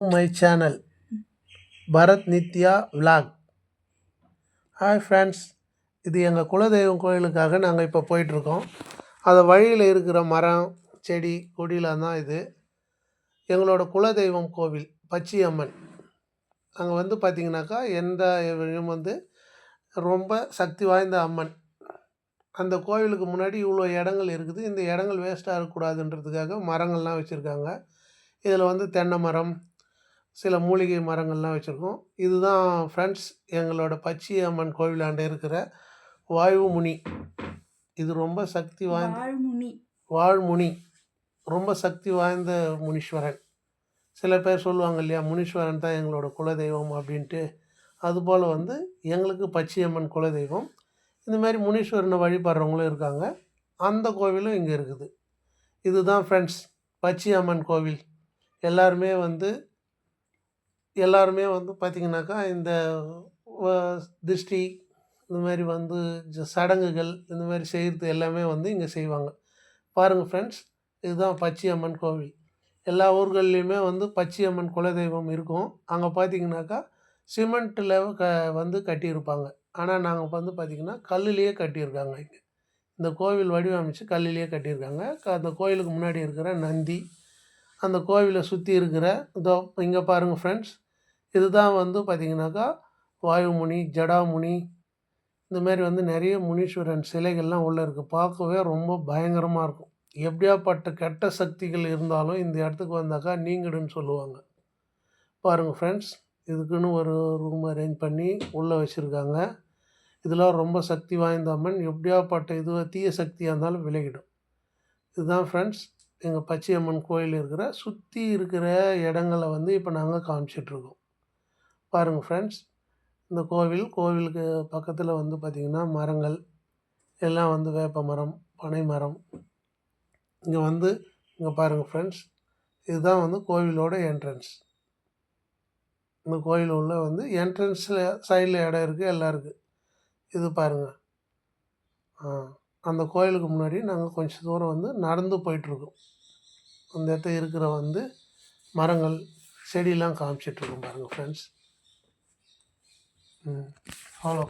My channel Bharath Nithya vlog. Hi friends இது எங்கள் குலதெய்வம் கோயிலுக்காக நாங்கள் இப்போ போயிட்டுருக்கோம். அந்த வழியில் இருக்கிற மரம் செடி கொடிலாம் தான் இது. எங்களோட குலதெய்வம் கோவில் பச்சியம்மன். அங்கே வந்து பார்த்திங்கனாக்கா எந்த இதுவும் வந்து ரொம்ப சக்தி வாய்ந்த அம்மன். அந்த கோவிலுக்கு முன்னாடி இவ்வளோ இடங்கள் இருக்குது. இந்த இடங்கள் வேஸ்ட்டாக இருக்கக்கூடாதுன்றதுக்காக மரங்கள்லாம் வச்சுருக்காங்க. இதில் வந்து தென்னை மரம் சில மூலிகை மரங்கள்லாம் வச்சுருக்கோம். இதுதான் ஃப்ரெண்ட்ஸ் எங்களோட பச்சி அம்மன் கோவிலாண்ட இருக்கிற வாயுமுனி இது ரொம்ப சக்தி வாய்ந்த வாழ்முனி வாழ்முனி ரொம்ப சக்தி வாய்ந்த முனீஸ்வரன். சில பேர் சொல்லுவாங்க இல்லையா முனீஸ்வரன் தான் எங்களோட குலதெய்வம் அப்படின்ட்டு. அதுபோல் வந்து எங்களுக்கு பச்சையம்மன் குலதெய்வம். இந்த மாதிரி முனீஸ்வரனை வழிபடுறவங்களும் இருக்காங்க. அந்த கோவிலும் இங்கே இருக்குது. இதுதான் ஃப்ரெண்ட்ஸ் பச்சையம்மன் கோவில். எல்லாருமே வந்து எல்லாருமே வந்து பார்த்திங்கனாக்கா இந்த திருஷ்டி இந்த மாதிரி வந்து சடங்குகள் இந்த மாதிரி செய்கிறது எல்லாமே வந்து இங்கே செய்வாங்க. பாருங்கள் ஃப்ரெண்ட்ஸ் இதுதான் பச்சையம்மன் கோவில். எல்லா ஊர்கள்லேயுமே வந்து பச்சையம்மன் குலதெய்வம் இருக்கும். அங்கே பார்த்தீங்கன்னாக்கா சிமெண்ட்டில் க வந்து கட்டியிருப்பாங்க. ஆனால் நாங்கள் வந்து பார்த்திங்கன்னா கல்லுலேயே கட்டியிருக்காங்க இங்கே. இந்த கோவில் வடிவமைச்சு கல்லுலேயே கட்டியிருக்காங்க. அந்த கோயிலுக்கு முன்னாடி இருக்கிற நந்தி அந்த கோவிலை சுற்றி இருக்கிற இதோ இங்கே பாருங்கள் ஃப்ரெண்ட்ஸ் இதுதான் வந்து பார்த்திங்கனாக்கா வாயுமுனி ஜடாமுனி இந்த மாதிரி வந்து நிறைய முனீஸ்வரன் சிலைகள்லாம் உள்ளே இருக்குது பார்க்கவே ரொம்ப பயங்கரமாக இருக்கும். எப்படியாப்பட்ட கெட்ட சக்திகள் இருந்தாலும் இந்த இடத்துக்கு வந்தாக்கா நீங்கிடுன்னு சொல்லுவாங்க. பாருங்கள் ஃப்ரெண்ட்ஸ் இதுக்குன்னு ஒரு ரூம் அரேஞ்ச் பண்ணி உள்ளே வச்சுருக்காங்க. இதெல்லாம் ரொம்ப சக்தி வாய்ந்த அம்மன். எப்படியாப்பட்ட இது தீய சக்தியாக இருந்தாலும் விலகிடும். இதுதான் ஃப்ரெண்ட்ஸ் எங்கள் பச்சையம்மன் கோயில் இருக்கிற சுற்றி இருக்கிற இடங்களை வந்து இப்போ நாங்கள் காமிச்சிட்ருக்கோம் பாருங்கள் ஃப்ரெண்ட்ஸ் இந்த கோவில் கோவிலுக்கு பக்கத்தில் வந்து பார்த்திங்கன்னா மரங்கள் எல்லாம் வந்து வேப்ப மரம் பனை மரம். இங்கே வந்து இங்கே பாருங்கள் ஃப்ரெண்ட்ஸ் இதுதான் வந்து கோவிலோட என்ட்ரன்ஸ் இந்த கோயில் உள்ள வந்து என்ட்ரன்ஸில் சைடில் இடம் இருக்குது எல்லாம் இருக்குது இது பாருங்கள் ஆ அந்த கோயிலுக்கு முன்னாடி நாங்கள் கொஞ்சம் தூரம் வந்து நடந்து போயிட்டுருக்கோம் அந்த இடத்துல இருக்கிற வந்து மரங்கள் செடியெலாம் காமிச்சிட்ருக்கோம் பாருங்கள் ஃப்ரெண்ட்ஸ் ம் ஃபாலோ